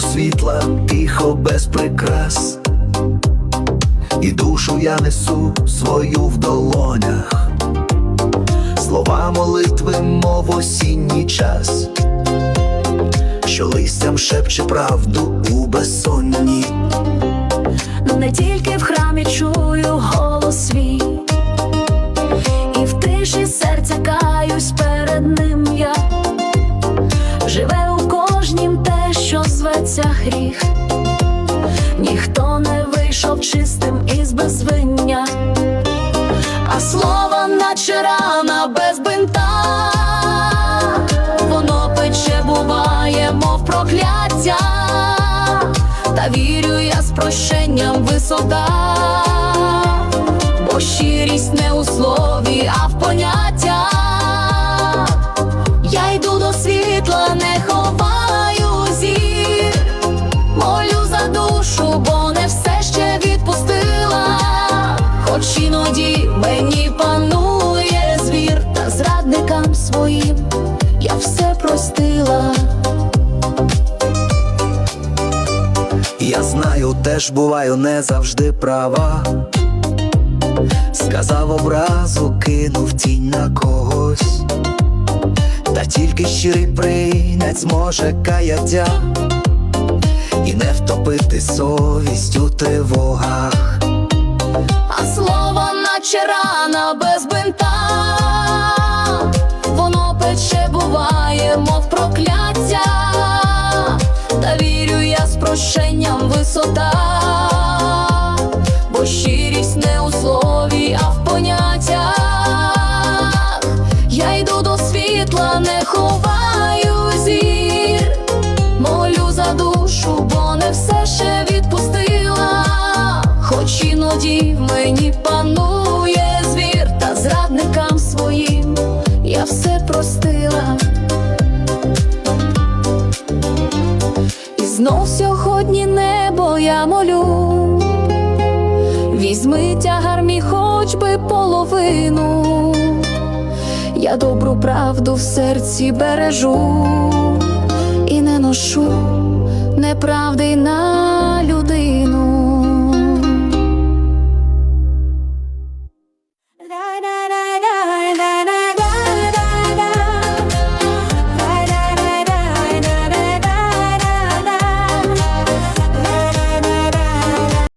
світла, тихо без прикрас, і душу я несу свою в долонях, слова молитви, мов осінній час, що листям шепче правду у безсонні. не тільки в храмі чую ніхто не вийшов чистим із безвиння, а слово наче рана без бинта, воно пече буває, мов прокляття. Та вірю я з прощенням висота, бо щирість не у слові, а в теж буваю не завжди права. Сказав образу, кинув тінь на когось, та тільки щирий прийнять зможе каяття і не втопити совість у тривогах. А слово наче рана без бинта, висота, бо щирість не у слові, а в знов сьогодні небо я молю, візьми тягар мій хоч би половину, я добру правду в серці бережу. І не ношу неправди на